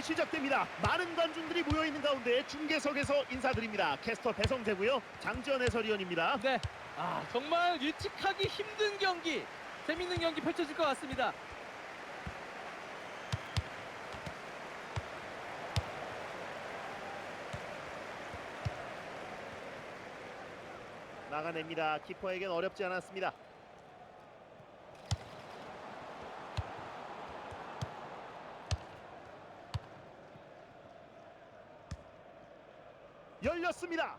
경기 시작됩니다. 많은 관중들이 모여 있는 가운데 중계석에서 인사드립니다. 캐스터 배성재고요. 장지현 해설위원입니다. 네. 아, 정말 예측하기 힘든 경기, 재밌는 경기 펼쳐질 것 같습니다. 나가냅니다. 키퍼에겐 어렵지 않았습니다. 열렸습니다.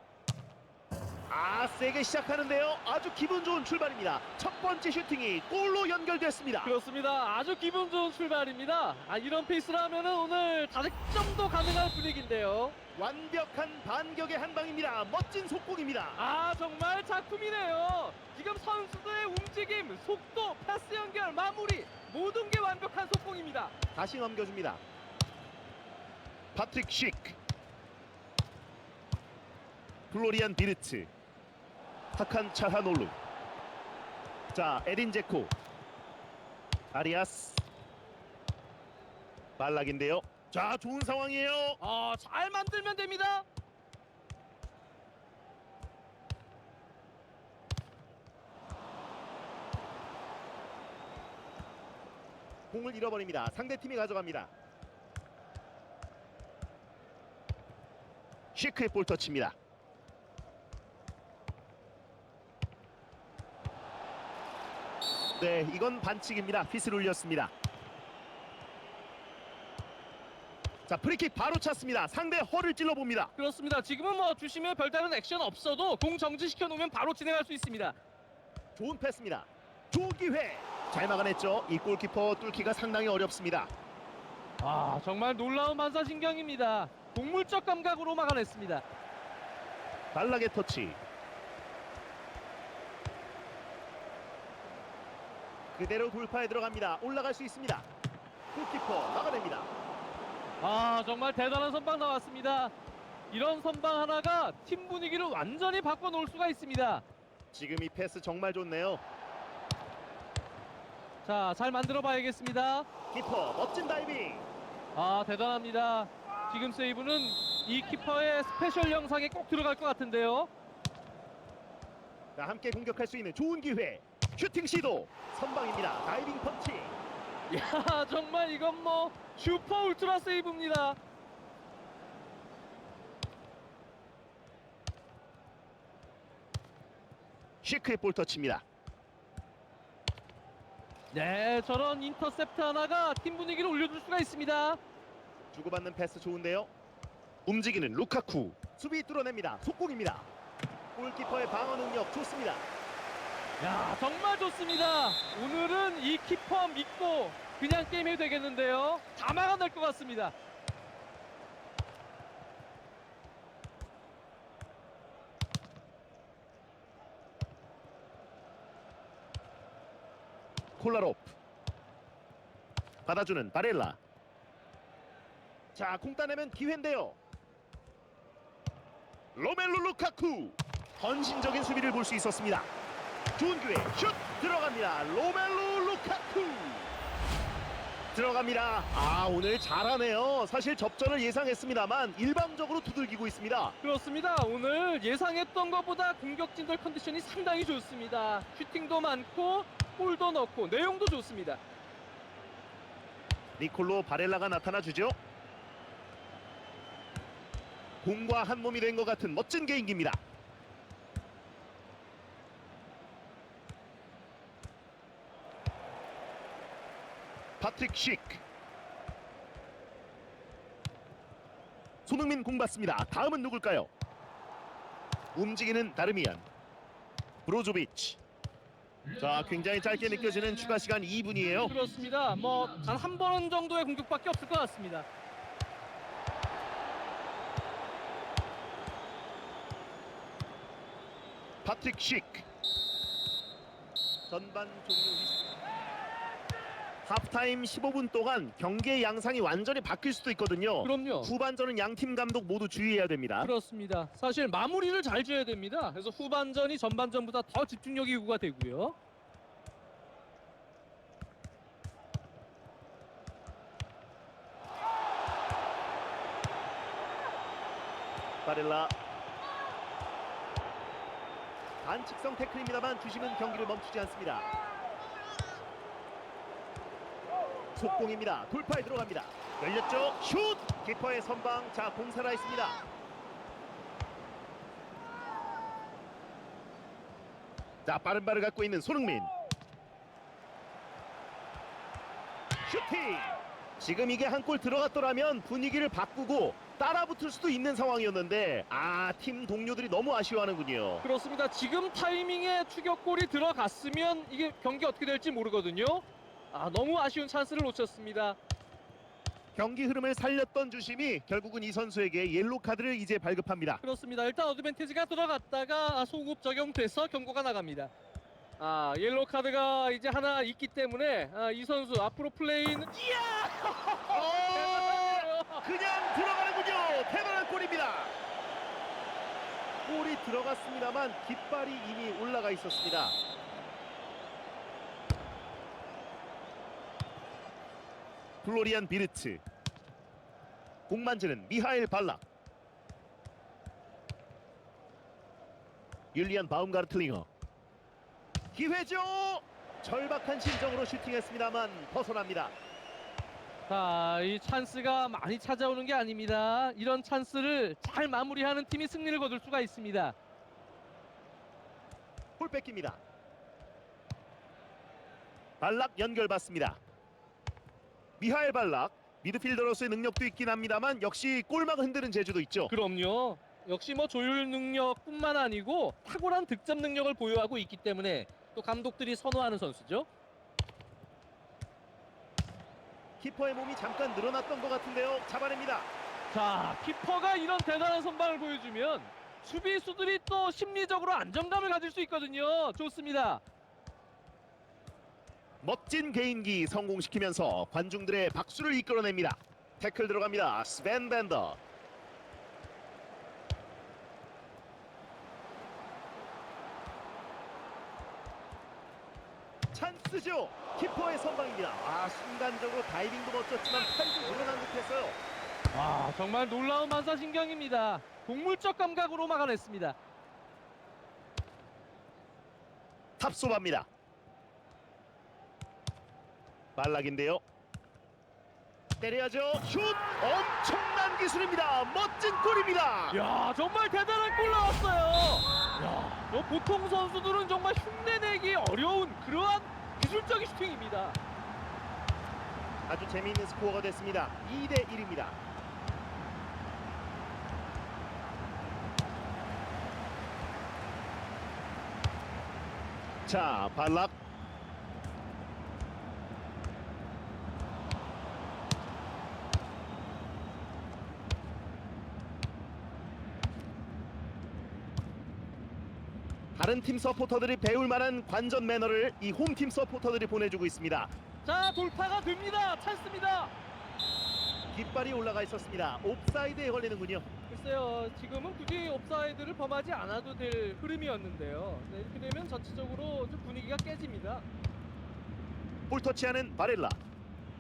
아 세게 시작하는데요. 아주 기분 좋은 출발입니다. 첫 번째 슈팅이 골로 연결됐습니다. 그렇습니다. 아주 기분 좋은 출발입니다. 아, 이런 페이스라면은 오늘 다득점도 가능한 분위기인데요. 완벽한 반격의 한 방입니다. 멋진 속공입니다. 아, 정말 작품이네요. 지금 선수들의 움직임, 속도, 패스 연결, 마무리 모든 게 완벽한 속공입니다. 다시 넘겨줍니다. 파트릭 식 플로리안 비르츠. 하칸 차하놀루. 자 에딘 제코. 아리아스. 말락인데요. 자 좋은 상황이에요. 아, 잘 만들면 됩니다. 공을 잃어버립니다. 상대팀이 가져갑니다. 시크의 볼 터치입니다 네 이건 반칙입니다. 휘슬 울렸습니다. 자 프리킥 바로 찼습니다. 상대 허를 찔러봅니다. 그렇습니다. 지금은 뭐 주시면 별다른 액션 없어도 공 정지시켜 놓으면 바로 진행할 수 있습니다. 좋은 패스입니다. 좋은 기회. 잘 막아냈죠. 이 골키퍼 뚫기가 상당히 어렵습니다. 아, 정말 놀라운 반사신경입니다. 동물적 감각으로 막아냈습니다. 발락의 터치 그대로 돌파에 들어갑니다 올라갈 수 있습니다 골키퍼 막아냅니다 아, 정말 대단한 선방 나왔습니다. 이런 선방 하나가 팀 분위기를 완전히 바꿔놓을 수가 있습니다. 지금 이 패스 정말 좋네요 자, 잘 만들어 봐야겠습니다. 키퍼 멋진 다이빙 아, 대단합니다. 지금 세이브는 이 키퍼의 스페셜 영상에 꼭 들어갈 것 같은데요. 자, 함께 공격할 수 있는 좋은 기회 슈팅 시도. 선방입니다. 다이빙 펀치. 야, 정말 이건 뭐 슈퍼 울트라 세이브입니다. 시크의 볼 터치입니다. 네, 저런 인터셉트 하나가 팀 분위기를 올려줄 수가 있습니다. 주고받는 패스 좋은데요. 움직이는 루카쿠. 수비 뚫어냅니다. 속공입니다. 골키퍼의 방어 능력 좋습니다 야, 정말 좋습니다. 오늘은 이 키퍼 믿고 그냥 게임해도 되겠는데요. 다 막아낼 것 같습니다. 콜라롭 받아주는 바렐라 자공 따내면 기회인데요 로멜루 루카쿠 헌신적인 수비를 볼 수 있었습니다 좋은 기회 슛 들어갑니다 로멜루 루카쿠 들어갑니다 아 오늘 잘하네요 사실 접전을 예상했습니다만 일방적으로 두들기고 있습니다 그렇습니다. 오늘 예상했던 것보다 공격 진돌 컨디션이 상당히 좋습니다. 슈팅도 많고 골도 넣고 내용도 좋습니다. 니콜로 바렐라가 나타나 주죠. 공과 한 몸이 된 것 같은 멋진 개인기입니다. 파트릭 식 손흥민 공 받습니다. 다음은 누굴까요? 움직이는 다르미안 브로조비치 자 굉장히 짧게 느껴지는 추가 시간 2분이에요. 그렇습니다. 뭐 단 한 번 정도의 공격밖에 없을 것 같습니다. 파트릭 식 전반 종료 휘슬 하프타임 15분 동안 경기의 양상이 완전히 바뀔 수도 있거든요. 그럼요. 후반전은 양 팀 감독 모두 주의해야 됩니다. 그렇습니다. 사실 마무리를 잘 줘야 됩니다. 그래서 후반전이 전반전보다 더 집중력이 요구가 되고요. 바렐라 반칙성 태클입니다만 주심은 경기를 멈추지 않습니다. 속공입니다. 돌파에 들어갑니다. 열렸죠? 슛! 키퍼의 선방. 자, 공 살아 있습니다. 자, 빠른 발을 갖고 있는 손흥민. 슈팅! 지금 이게 한 골 들어갔더라면 분위기를 바꾸고 따라붙을 수도 있는 상황이었는데 아, 팀 동료들이 너무 아쉬워하는군요. 그렇습니다. 지금 타이밍에 추격골이 들어갔으면 이게 경기 어떻게 될지 모르거든요. 아 너무 아쉬운 찬스를 놓쳤습니다. 경기 흐름을 살렸던 주심이 결국은 이 선수에게 옐로 카드를 이제 발급합니다. 그렇습니다. 일단 어드밴티지가 들어갔다가 소급 적용돼서 경고가 나갑니다. 아 옐로 카드가 이제 하나 있기 때문에 아, 이 선수 앞으로 플레이는 어, 그냥 들어가는군요. 대단한 골입니다. 골이 들어갔습니다만 깃발이 이미 올라가 있었습니다. 플로리안 비르츠 공 만지는 미하일 발락 율리안 바움가르틀링어 기회죠 절박한 심정으로 슈팅했습니다만 벗어납니다 자, 이 찬스가 많이 찾아오는 게 아닙니다. 이런 찬스를 잘 마무리하는 팀이 승리를 거둘 수가 있습니다. 볼 뺏깁니다. 발락 연결받습니다. 미하엘 발락 미드필더로서의 능력도 있긴 합니다만 역시 골망 흔드는 재주도 있죠. 그럼요. 역시 뭐 조율 능력뿐만 아니고 탁월한 득점 능력을 보유하고 있기 때문에 또 감독들이 선호하는 선수죠. 키퍼의 몸이 잠깐 늘어났던 것 같은데요. 잡아냅니다. 자, 키퍼가 이런 대단한 선방을 보여주면 수비수들이 또 심리적으로 안정감을 가질 수 있거든요. 좋습니다. 멋진 개인기 성공시키면서 관중들의 박수를 이끌어냅니다. 태클 들어갑니다. 스벤 벤더. 찬스죠. 키퍼의 선방입니다. 아 순간적으로 다이빙도 멋졌지만 팔도 늘어난 듯했어요. 와, 정말 놀라운 반사신경입니다. 동물적 감각으로 막아냈습니다. 탑소바입니다. 발락인데요. 때려야죠. 슛! 엄청난 기술입니다. 멋진 골입니다. 야, 정말 대단한 골 나왔어요. 야, 뭐 보통 선수들은 정말 흉내내기 어려운 그러한 기술적인 슈팅입니다. 아주 재미있는 스코어가 됐습니다. 2대 1입니다. 자, 발락 다른 팀 서포터들이 배울 만한 관전 매너를 이 홈팀 서포터들이 보내주고 있습니다. 자, 돌파가 됩니다. 찬스입니다. 깃발이 올라가 있었습니다. 옵사이드에 걸리는군요. 글쎄요, 지금은 굳이 옵사이드를 범하지 않아도 될 흐름이었는데요. 네, 이렇게 되면 전체적으로 좀 분위기가 깨집니다. 볼 터치하는 바렐라.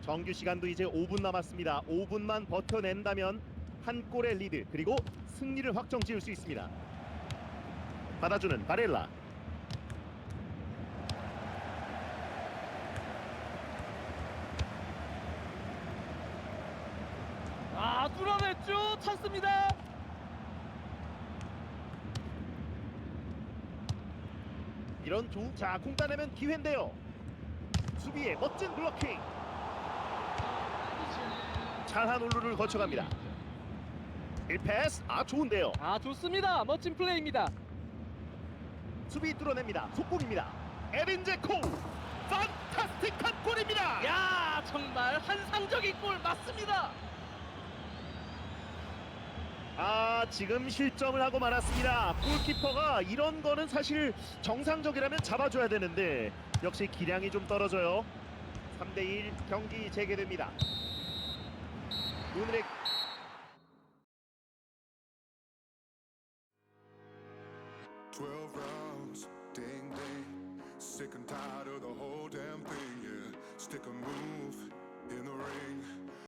정규 시간도 이제 5분 남았습니다. 5분만 버텨낸다면 한 골의 리드 그리고 승리를 확정 지을 수 있습니다. 받아주는 바렐라. 아, 뚫어냈죠. 찬스입니다. 이런 좋은 자 공 따내면 기회인데요. 수비의 멋진 블로킹. 잘한 올루를 거쳐갑니다. 1패스 아 좋은데요. 아, 좋습니다. 멋진 플레이입니다. 수비 뚫어냅니다. 속공입니다. 에린 제 코 판타스틱한 골입니다. 야, 정말 환상적인 골 맞습니다. 아 지금 실점을 하고 말았습니다. 골키퍼가 이런 거는 사실 정상적이라면 잡아줘야 되는데 역시 기량이 좀 떨어져요. 3대1 경기 재개됩니다. 오늘의